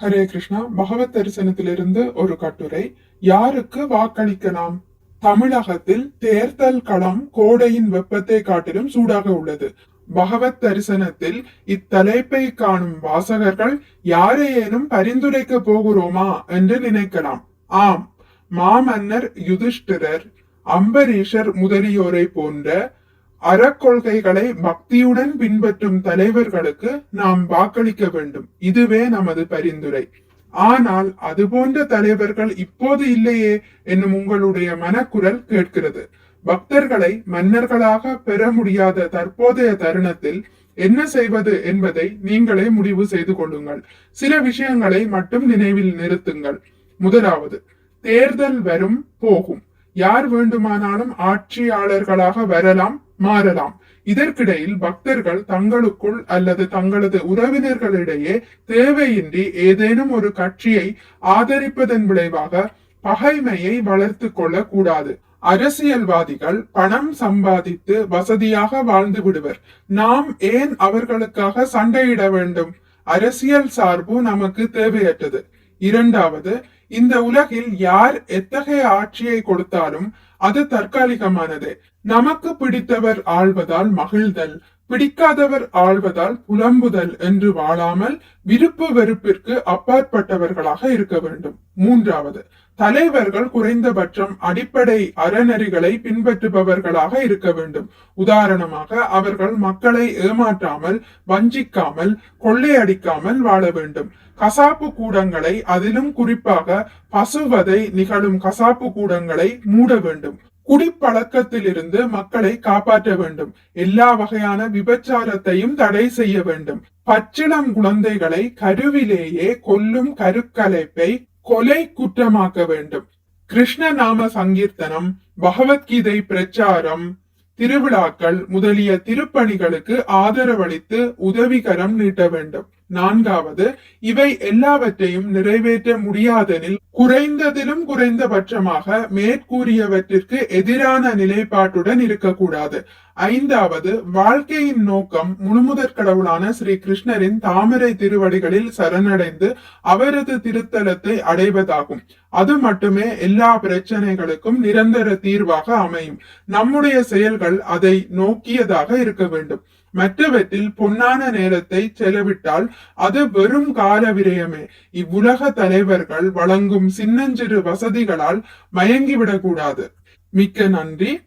ஹரே கிருஷ்ணா பகவத் தரிசனத்திலிருந்து ஒரு கட்டுரை. யாருக்கு வாக்களிக்கலாம்? தமிழகத்தில் தேர்தல் களம் கோடையின் வெப்பத்தை காட்டிலும் சூடாக உள்ளது. பகவத் தரிசனத்தில் இத்தலைப்பை காணும் வாசகர்கள் யாரையேனும் பரிந்துரைக்க போகிறோமா என்று நினைக்கலாம். ஆம் மாமன்னர் யுதிஷ்டிரர் அம்பரீஷர் முதலியோரை போன்ற அறக்கொள்கைகளை பக்தியுடன் பின்பற்றும் தலைவர்களுக்கு நாம் வாக்களிக்க வேண்டும். இதுவே நமது பரிந்துரை. ஆனால் அதுபோன்ற தலைவர்கள் இப்போது இல்லையே என்னும் உங்களுடைய மனக்குரல் கேட்கிறது. பக்தர்களை மன்னர்களாக பெற முடியாத தற்போதைய தருணத்தில் என்ன செய்வது என்பதை நீங்களே முடிவு செய்து கொள்ளுங்கள். சில விஷயங்களை மட்டும் நினைவில் நிறுத்துங்கள். முதலாவது தேர்தல் வரும் போகும். யார் வேண்டுமானாலும் ஆட்சியாளர்களாக வரலாம். மாறலாம். இதற்கிடையில் பக்தர்கள் தங்களுக்குள் அல்லது தங்களது உறவினர்களிடையே தேவையின்றி ஏதேனும் ஒரு கட்சியை ஆதரிப்பதன் விளைவாக பகைமையை வளர்த்து கொள்ள கூடாது அரசியல்வாதிகள் பணம் சம்பாதித்து வசதியாக வாழ்ந்து விடுவர். நாம் ஏன் அவர்களுக்காக சண்டையிட வேண்டும்? அரசியல் சார்பு நமக்கு தேவையற்றது. இரண்டாவது இந்த உலகில் யார் எத்தகைய ஆட்சியை கொடுத்தாலும் அது தற்காலிகமானது. நமக்கு பிடித்தவர் ஆள்வதால் மகிழ்தல் பிடிக்காதவர் ஆழ்வதால் புலம்புதல் என்று வாழாமல் விருப்பு வெறுப்பிற்கு அப்பாற்பட்டவர்களாக இருக்க வேண்டும். மூன்றாவது தலைவர்கள் குறைந்தபட்சம் அடிப்படை அறநெறிகளை பின்பற்றுபவர்களாக இருக்க வேண்டும். உதாரணமாக அவர்கள் மக்களை ஏமாற்றாமல் வஞ்சிக்காமல் கொள்ளையடிக்காமல் வாழ வேண்டும். கசாப்பு கூடங்களை அதிலும் குறிப்பாக பசுவதை நிகழும் கசாப்பு கூடங்களை மூட வேண்டும். குடிப்பழக்கத்திலிருந்து மக்களை காப்பாற்ற வேண்டும். எல்லா வகையான விபச்சாரத்தையும் தடை செய்ய வேண்டும். பச்சிளம் குழந்தைகளை கருவிலேயே கொல்லும் கருக்கலைப்பை கொலை குற்றமாக்க வேண்டும். கிருஷ்ண நாம சங்கீர்த்தனம் பகவத்கீதை பிரச்சாரம் திருவிழாக்கள் முதலிய திருப்பணிகளுக்கு ஆதரவளித்து உதவிகரம் நீட்ட வேண்டும். நான்காவது இவை எல்லாவற்றையும் நிறைவேற்ற முடியாதெனில் குறைந்ததிலும் குறைந்தபட்சமாக மேற்கூறியவற்றிற்கு எதிரான நிலைப்பாட்டுடன் இருக்கக்கூடாது. ஐந்தாவது வாழ்க்கையின் நோக்கம் முழுமுதற் கடவுளான ஸ்ரீ கிருஷ்ணரின் தாமரை திருவடிகளில் சரணடைந்து அவரது திருத்தலத்தை அடைவதாகும். அது மட்டுமே எல்லா பிரச்சனைகளுக்கும் நிரந்தர தீர்வாக அமையும். நம்முடைய செயல்கள் அதை நோக்கியதாக இருக்க வேண்டும். மற்றவற்றில் பொன்னான நேரத்தை செலவிட்டால் அது வெறும் கால விரயமே. இவ்வுலக தலைவர்கள் வழங்கும் சின்னஞ்சிறு வசதிகளால் மயங்கிவிடக்கூடாது. மிக்க நன்றி.